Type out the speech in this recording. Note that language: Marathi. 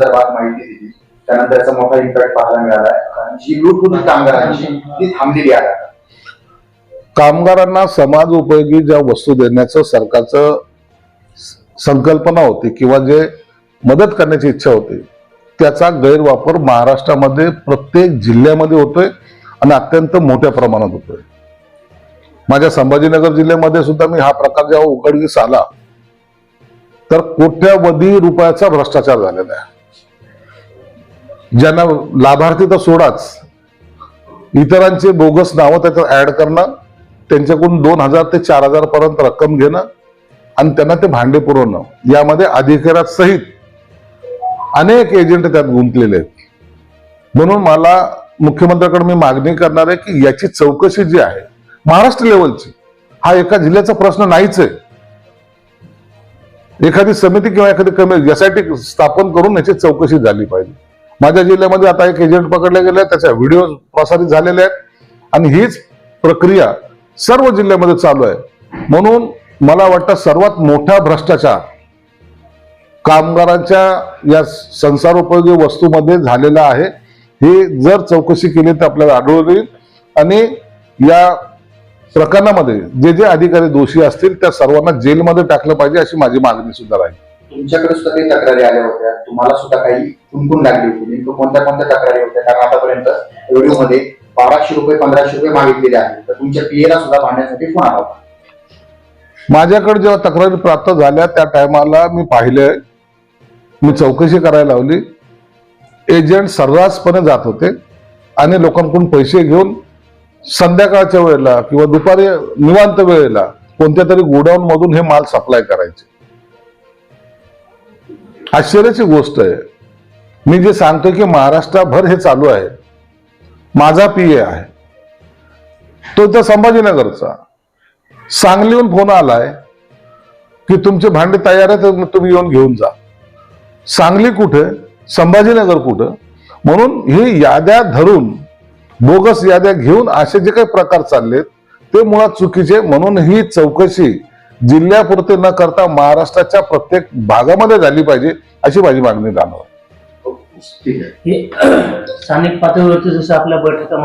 संदर्भात माहिती दिली. त्यानंतर त्याचा मोठा इम्पॅक्ट पाहायला मिळाला. आहे जी लूट होती कामगारांची ती थांबलेली आहे. कामगारांना समाज उपयोगी ज्या वस्तू देण्याचं सरकारचं संकल्पना होती किंवा जे मदत करण्याची इच्छा होती त्याचा गैरवापर महाराष्ट्रामध्ये प्रत्येक जिल्ह्यामध्ये होतोय आणि अत्यंत मोठ्या प्रमाणात होतोय. माझ्या संभाजीनगर जिल्ह्यामध्ये सुद्धा मी हा प्रकार जेव्हा उघडकीस आला तर कोट्यावधी रुपयाचा भ्रष्टाचार झालेला आहे. ज्यांना लाभार्थी तर सोडाच. इतरांचे बोगस नावं त्याच्यात ऍड करणं त्यांच्याकडून दोन हजार ते चार हजार पर्यंत रक्कम घेणं आणि त्यांना ते भांडे पुरवणं. यामध्ये अधिकाऱ्यात सहित अनेक एजंट त्यात गुंतलेले आहेत. म्हणून मला मुख्यमंत्र्याकडे मी मागणी करणार आहे की याची चौकशी जी आहे महाराष्ट्र लेवलची हा एका जिल्ह्याचा प्रश्न नाहीच आहे. एखादी समिती किंवा एखादी कमिटी यासाठी स्थापन करून याची चौकशी झाली पाहिजे. माझ्या जिल्ह्यामध्ये आता एक एजंट पकडले गेले त्याच्या व्हिडिओ प्रसारित झालेले आहेत. आणि हीच प्रक्रिया सर्व जिल्ह्यामध्ये चालू आहे. म्हणून मला वाटतं सर्वात मोठा भ्रष्टाचार कामगारांच्या या संसारोपयोगी वस्तूमध्ये झालेला आहे. हे जर चौकशी केली तर आपल्याला आढळून येईल. आणि या प्रकरणामध्ये जे जे अधिकारी दोषी असतील त्या सर्वांना जेलमध्ये टाकलं पाहिजे अशी माझी मागणी सुद्धा राहील. तुमच्याकडे सुद्धा काही तक्रारी आल्या होत्या. तुम्हाला सुद्धा काही कुंकून लागली होती. नेमकं कोणत्या कोणत्या तक्रारी होत्या? कारण आतापर्यंत व्हिडिओमध्ये बाराशे रुपये पंधराशे रुपये मागितलेले आहेत. तर तुमच्या पीएला सुद्धा भांडण्यासाठी फोन आला होता. माझ्याकडे जेव्हा तक्रारी प्राप्त झाल्या त्या टायमाला मी पाहिले. मी चौकशी करायला लावली. एजंट सर्रासपणे जात होते. आणि लोकांकडून पैसे घेऊन संध्याकाळच्या वेळेला किंवा दुपारी निवांत वेळेला कोणत्या तरी गोडाऊन मधून हे माल सप्लाय करायचे. आश्चर्याची गोष्ट आहे. मी जे सांगतो की महाराष्ट्राभर हे चालू आहे. माझा पी ए आहे. तो त्या संभाजीनगरचा. सांगलीहून फोन आलाय की तुमचे भांडे तयार आहेत तर तुम्ही येऊन घेऊन जा. सांगली कुठे? संभाजीनगर कुठं? म्हणून ही याद्या धरून बोगस याद्या घेऊन असे जे काही प्रकार चाललेत ते मुळात चुकीचे म्हणून ही चौकशी जिल्ह्यापुरते न करता महाराष्ट्राच्या प्रत्येक भागामध्ये झाली पाहिजे अशी माझी मागणी जाणवत. ठीक आहे. हे स्थानिक पातळीवरती जसं आपल्या बैठका